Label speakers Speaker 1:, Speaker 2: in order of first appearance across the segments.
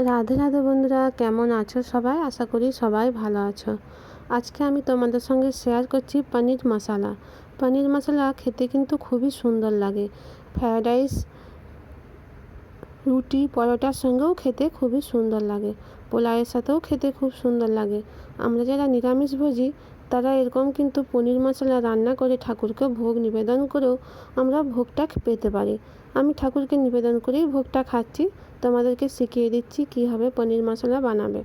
Speaker 1: রাধে রাধে বন্ধুরা, কেমন আছো সবাই? আশা করি সবাই ভালো আছো। আজকে আমি তোমাদের সঙ্গে শেয়ার করছি পনির মশালা। পনির মশলা খেতে কিন্তু খুবই সুন্দর লাগে। ফ্রায়েড রাইস রুটি পরোটার সঙ্গেও খেতে খুবই সুন্দর লাগে। পোলাওয়ের সাথেও খেতে খুব সুন্দর লাগে। আমরা যারা নিরামিষভোজী তারা এরকম কিন্তু পনির মশলা রান্না করে ঠাকুরকে ভোগ নিবেদন করেও আমরা ভোগটা পেতে পারি। আমি ঠাকুরকে নিবেদন করেই ভোগটা খাচ্ছি। তোমাদেরকে শিখিয়ে দিচ্ছি কীভাবে পনির মশলা বানাবে।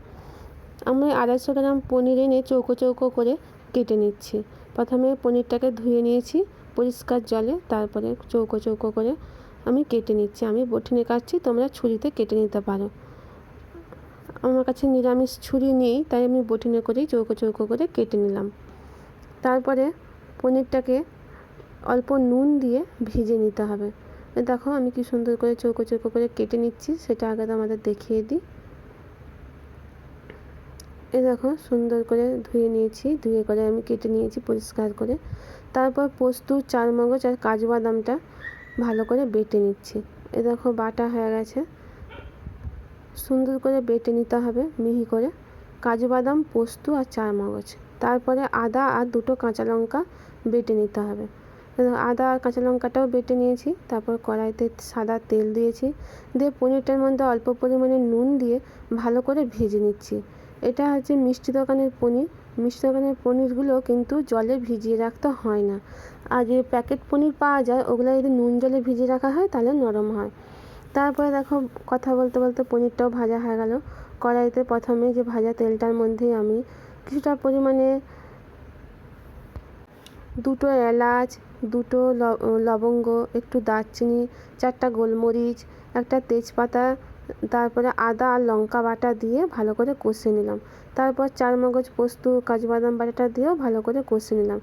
Speaker 1: আমরা আড়াইশো গ্রাম পনির এনে চৌকো চৌকো করে কেটে নিচ্ছি। প্রথমে পনিরটাকে ধুয়ে নিয়েছি পরিষ্কার জলে, তারপরে চৌকো চৌকো করে আমি কেটে নিচ্ছি, আমি বটিনে কাটছি, তোমরা ছুরিতে কেটে নিতে পারো। আমার কাছে নিরামিষ ছুরি নেই, তাই আমি বটিনে করেই চৌকো চৌকো করে কেটে নিলাম। তারপরে পনিরটাকে অল্প নুন দিয়ে ভিজে নিতে হবে। দেখো, আমি কি সুন্দর করে চৌকো চৌকো করে কেটে নিচ্ছি, সেটা আগে আমাদের দেখিয়ে দিই। এ দেখো, সুন্দর করে ধুয়ে নিয়েছি, ধুয়ে করে আমি কেটে নিয়েছি পরিষ্কার করে। তারপর পোস্ত চার মগজ আর কাজু বাদামটা ভালো করে বেটে নিচ্ছি। এ দেখো বাটা হয়ে গেছে। সুন্দর করে বেটে নিতে হবে মিহি করে। কাজু বাদাম, পোস্ত আর চার মগজ তারপরে আদা আর দুটো কাঁচা লঙ্কা বেটে নিতে হবে। আদা আর কাঁচা লঙ্কাটাও বেটে নিয়েছি। তারপর কড়াইতে সাদা তেল দিয়েছি। দিয়ে পনিরটার মধ্যে অল্প পরিমাণে নুন দিয়ে ভালো করে ভেজে নিচ্ছি। এটা হচ্ছে মিষ্টি দোকানের পনির। মিষ্টি দোকানের পনিরগুলো কিন্তু জলে ভিজিয়ে রাখতে হয় না। আর যে প্যাকেট পনির পাওয়া যায়, ওগুলো যদি নুন জলে ভিজিয়ে রাখা হয়, তাহলে নরম হয়। তারপরে দেখো, কথা বলতে বলতে পনিরটাও ভাজা হয়ে গেল। কড়াইতে প্রথমে যে ভাজা তেলটার মধ্যেই আমি কিছুটা পরিমাণে দুটো এলাচ দুটো লবঙ্গ, একটু দারচিনি, চারটা গোলমরিচ, একটা তেজপাতা, তারপরে আদা আর লঙ্কা বাটা দিয়ে ভালো করে কষে নিলাম। তারপর চার মগজ পোস্ত কাজু বাদাম বাটাটা দিয়েও ভালো করে কষে নিলাম।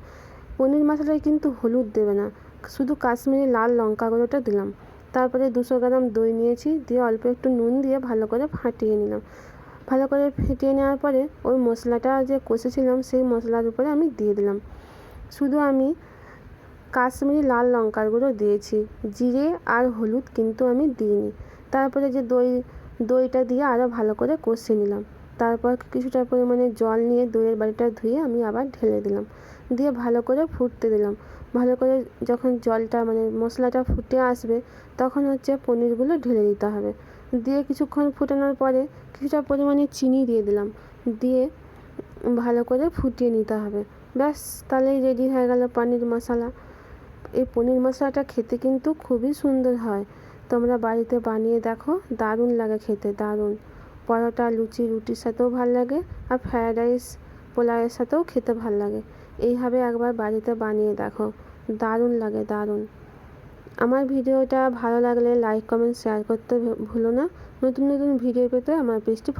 Speaker 1: পনির মশলায় কিন্তু হলুদ দেবে না, শুধু কাশ্মীরি লাল লঙ্কা গুঁড়োটা দিলাম। তারপরে দুশো গ্রাম দই নিয়েছি, দিয়ে অল্প একটু নুন দিয়ে ভালো করে ফাটিয়ে নিলাম। ভালো করে ফেটিয়ে নেওয়ার পরে ওই মশলাটা যে কষেছিলাম, সেই মশলার উপরে আমি দিয়ে দিলাম। শুধু আমি কাশ্মীরি লাল লঙ্কার গুঁড়ো দিয়েছি। জিরে আর হলুদ কিন্তু আমি দিইনি। তারপরে যে দই, দইটা দিয়ে আরও ভালো করে কষে নিলাম। তারপর কিছুটা পরিমাণে জল নিয়ে দইয়ের বাড়িটা ধুয়ে আমি আবার ঢেলে দিলাম। দিয়ে ভালো করে ফুটতে দিলাম। ভালো করে যখন জলটা মানে মশলাটা ফুটে আসবে, তখন হচ্ছে পনিরগুলো ঢেলে দিতে হবে। দিয়ে কিছুক্ষণ ফুটানোর পরে কিছুটা পরিমাণে চিনি দিয়ে দিলাম। দিয়ে ভালো করে ফুটিয়ে নিতে হবে। ব্যাস, তাহলেই রেডি হয়ে গেল পনির মশলা। এই পনির মশলাটা খেতে কিন্তু খুবই সুন্দর হয়। তোমরা বাড়িতে বানিয়ে দেখো, দারুণ লাগে খেতে, দারুণ। পরোটা, লুচি, রুটির সাথেও ভালো লাগে আর ফ্রায়েড রাইস, পোলাওয়ের সাথেও খেতে ভালো লাগে। এইভাবে একবার বাড়িতে বানিয়ে দেখো, দারুণ লাগে, দারুণ। আমার ভিডিওটা ভালো লাগলে লাইক কমেন্ট শেয়ার করতে ভুলো না। নতুন নতুন ভিডিও পেতে আমার পেজটি